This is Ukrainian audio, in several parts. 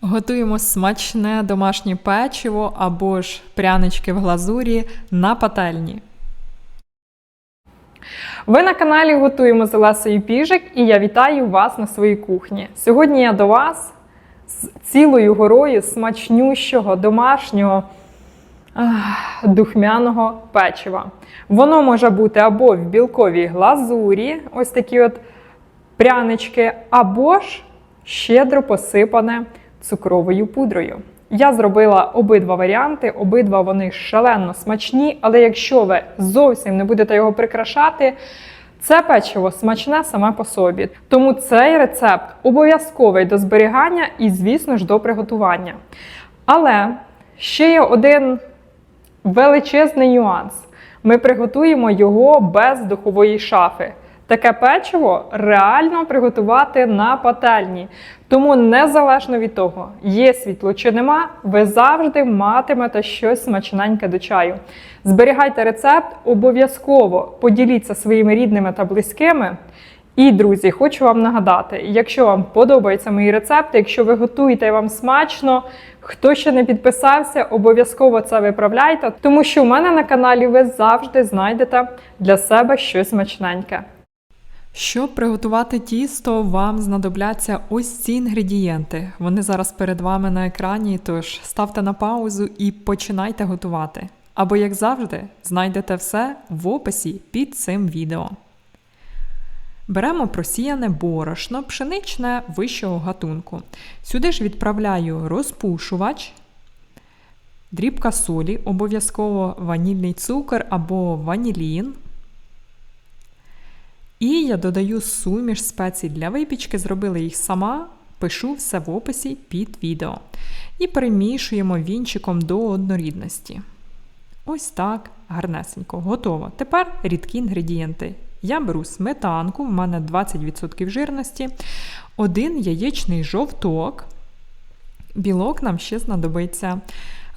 Готуємо смачне домашнє печиво або ж прянички в глазурі на пательні. Ви на каналі Готуємо з Олесею Піжик і я вітаю вас на своїй кухні. Сьогодні я до вас з цілою горою смачнющого домашнього духмяного печива. Воно може бути або в білковій глазурі, ось такі от прянички, або ж щедро посипане цукровою пудрою. Я зробила обидва варіанти, обидва вони шалено смачні, але якщо ви зовсім не будете його прикрашати, це печиво смачне саме по собі. Тому цей рецепт обов'язковий до зберігання і, звісно ж, до приготування. Але ще є один величезний нюанс. Ми приготуємо його без духової шафи. Таке печиво реально приготувати на пательні. Тому незалежно від того, є світло чи нема, ви завжди матимете щось смачненьке до чаю. Зберігайте рецепт, обов'язково поділіться своїми рідними та близькими. І, друзі, хочу вам нагадати, якщо вам подобаються мої рецепти, якщо ви готуєте вам смачно, хто ще не підписався, обов'язково це виправляйте, тому що в мене на каналі ви завжди знайдете для себе щось смачненьке. Щоб приготувати тісто, вам знадобляться ось ці інгредієнти. Вони зараз перед вами на екрані, тож ставте на паузу і починайте готувати. Або, як завжди, знайдете все в описі під цим відео. Беремо просіяне борошно, пшеничне вищого гатунку. Сюди ж відправляю розпушувач, дрібка солі, обов'язково ванільний цукор або ванілін. І я додаю суміш спецій для випічки, зробила їх сама, пишу все в описі під відео. І перемішуємо вінчиком до однорідності. Ось так, гарнесенько, готово. Тепер рідкі інгредієнти. Я беру сметанку, в мене 20% жирності, один яєчний жовток. Білок нам ще знадобиться.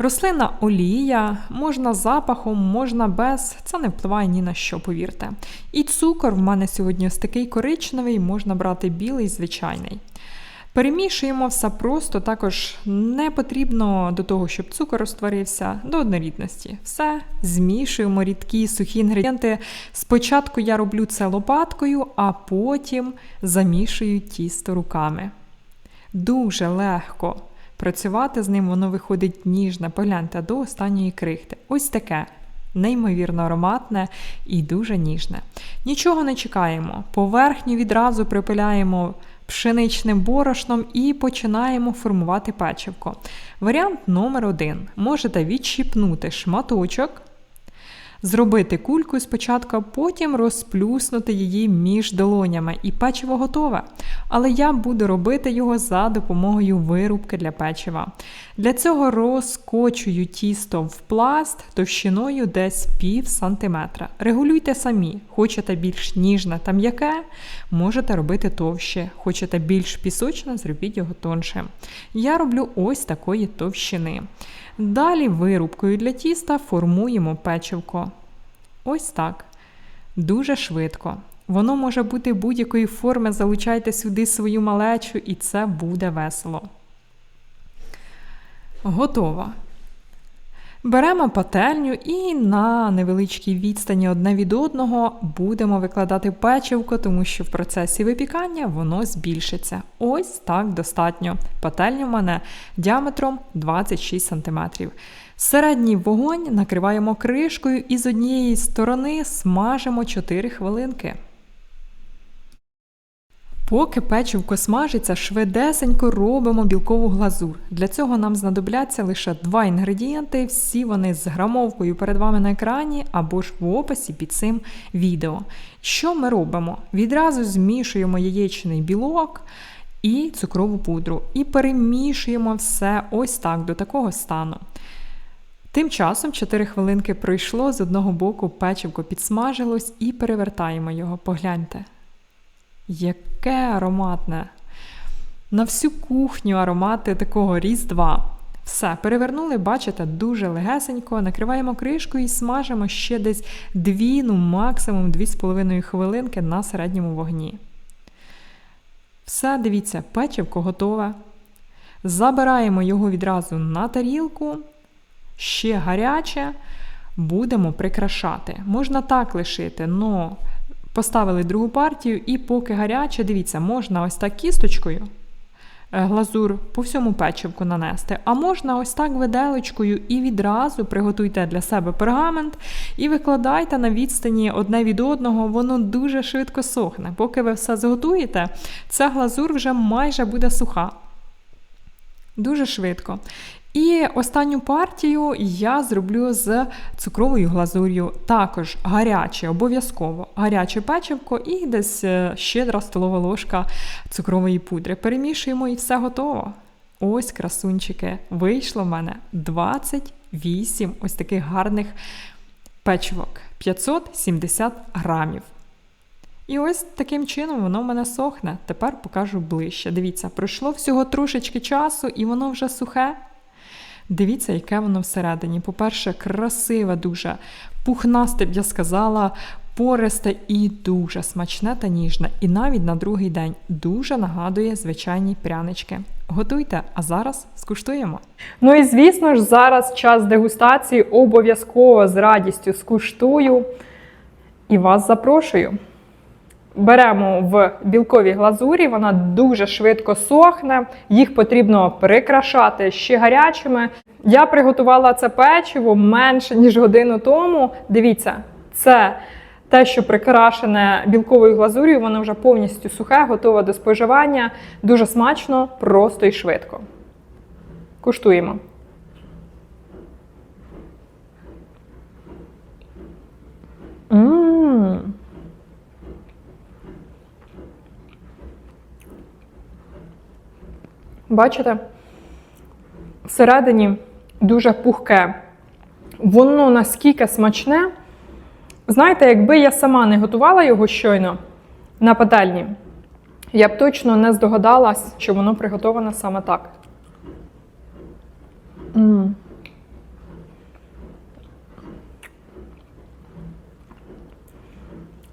Рослинна олія, можна запахом, можна без, це не впливає ні на що, повірте. І цукор в мене сьогодні ось такий коричневий, можна брати білий, звичайний. Перемішуємо все просто, також не потрібно до того, щоб цукор розтворився, до однорідності. Все, змішуємо рідкі сухі інгредієнти. Спочатку я роблю це лопаткою, а потім замішую тісто руками. Дуже легко. Працювати з ним воно виходить ніжне, погляньте до останньої крихти. Ось таке. Неймовірно ароматне і дуже ніжне. Нічого не чекаємо. Поверхню відразу припиляємо пшеничним борошном і починаємо формувати печивко. Варіант номер один. Можете відщипнути шматочок. Зробити кульку спочатку, потім розплюснути її між долонями, і печиво готове. Але я буду робити його за допомогою вирубки для печива. Для цього розкочую тісто в пласт товщиною десь пів сантиметра. Регулюйте самі, хочете більш ніжне та м'яке, можете робити товще, хочете більш пісочне, зробіть його тонше. Я роблю ось такої товщини. Далі вирубкою для тіста формуємо печивко. Ось так. Дуже швидко. Воно може бути будь-якої форми, залучайте сюди свою малечу, і це буде весело. Готово. Беремо пательню і на невеличкій відстані одне від одного будемо викладати печивко, тому що в процесі випікання воно збільшиться. Ось так достатньо. Пательня в мене діаметром 26 см. Середній вогонь накриваємо кришкою і з однієї сторони смажимо 4 хвилинки. Поки печивко смажиться, швидесенько робимо білкову глазур. Для цього нам знадобляться лише два інгредієнти, всі вони з грамовкою перед вами на екрані або ж в описі під цим відео. Що ми робимо? Відразу змішуємо яєчний білок і цукрову пудру і перемішуємо все ось так до такого стану. Тим часом 4 хвилинки пройшло, з одного боку печивко підсмажилось і перевертаємо його. Погляньте. Яке ароматне! На всю кухню аромати такого різдва. Все, перевернули, бачите, дуже легесенько, накриваємо кришкою і смажимо ще десь 2, ну максимум 2,5 хвилинки на середньому вогні. Все, дивіться, печивко готове. Забираємо його відразу на тарілку, ще гаряче, будемо прикрашати. Можна так лишити, але поставили другу партію, і поки гаряче, дивіться, можна ось так кісточкою е, глазур по всьому печивку нанести. А можна ось так виделочкою і відразу приготуйте для себе пергамент і викладайте на відстані одне від одного, воно дуже швидко сохне. Поки ви все зготуєте, ця глазур вже майже буде суха. Дуже швидко. І останню партію я зроблю з цукровою глазур'ю. Також гаряче, обов'язково гаряче печивко і десь е, щедра столова ложка цукрової пудри. Перемішуємо і все готово. Ось, красунчики, вийшло в мене 28 ось таких гарних печивок. 570 грамів. І ось таким чином воно в мене сохне. Тепер покажу ближче. Дивіться, пройшло всього трошечки часу, і воно вже сухе. Дивіться, яке воно всередині. По-перше, красиве, дуже пухнасте, б я сказала, пористе і дуже смачне та ніжне. І навіть на другий день дуже нагадує звичайні прянички. Готуйте, а зараз скуштуємо. Ну і звісно ж, зараз час дегустації обов'язково з радістю скуштую і вас запрошую. Беремо в білковій глазурі, вона дуже швидко сохне, їх потрібно прикрашати ще гарячими. Я приготувала це печиво менше, ніж годину тому. Дивіться, це те, що прикрашене білковою глазур'ю, воно вже повністю сухе, готове до споживання. Дуже смачно, просто і швидко. Куштуємо. Бачите? Всередині дуже пухке. Воно наскільки смачне. Знаєте, якби я сама не готувала його щойно на пательні, я б точно не здогадалась, що воно приготоване саме так. М.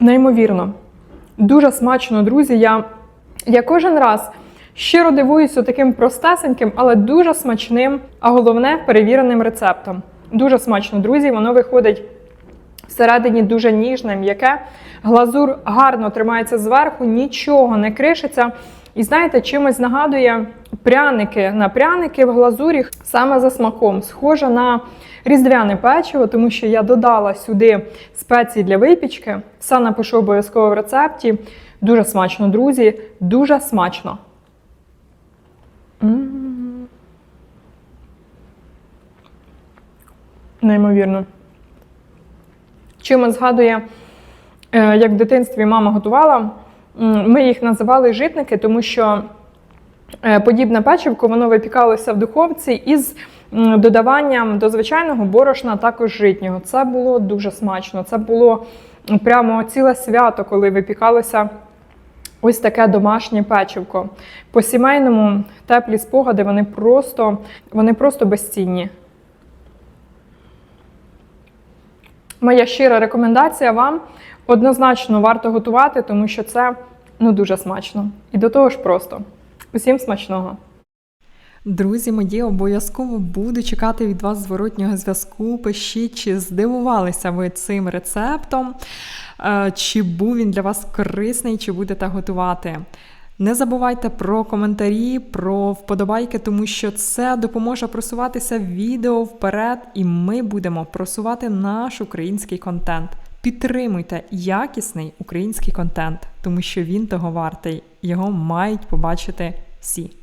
Неймовірно. Дуже смачно, друзі. Я, я кожен раз щиро дивуюся таким простесеньким, але дуже смачним, а головне перевіреним рецептом. Дуже смачно, друзі, воно виходить всередині дуже ніжне, м'яке. Глазур гарно тримається зверху, нічого не кришиться. І знаєте, чимось нагадує пряники на пряники в глазурі саме за смаком. Схоже на різдвяне печиво, тому що я додала сюди спеції для випічки. Все напишу обов'язково в рецепті. Дуже смачно, друзі, дуже смачно. Неймовірно. Чимось згадує, е, як в дитинстві мама готувала. Ми їх називали житники, тому що е, подібне печивко воно випікалося в духовці із додаванням до звичайного борошна, також житнього. Це було дуже смачно. Це було прямо ціле свято, коли випікалося ось таке домашнє печивко. По сімейному теплі спогади вони просто, вони просто безцінні. Моя щира рекомендація вам однозначно варто готувати, тому що це ну дуже смачно. І до того ж просто. Усім смачного! Друзі мої, обов'язково буду чекати від вас зворотнього зв'язку. Пишіть, чи здивувалися ви цим рецептом, е, чи був він для вас корисний, чи будете готувати. Не забувайте про коментарі, про вподобайки, тому що це допоможе просуватися відео вперед, і ми будемо просувати наш український контент. Підтримуйте якісний український контент, тому що він того вартий. Його мають побачити всі.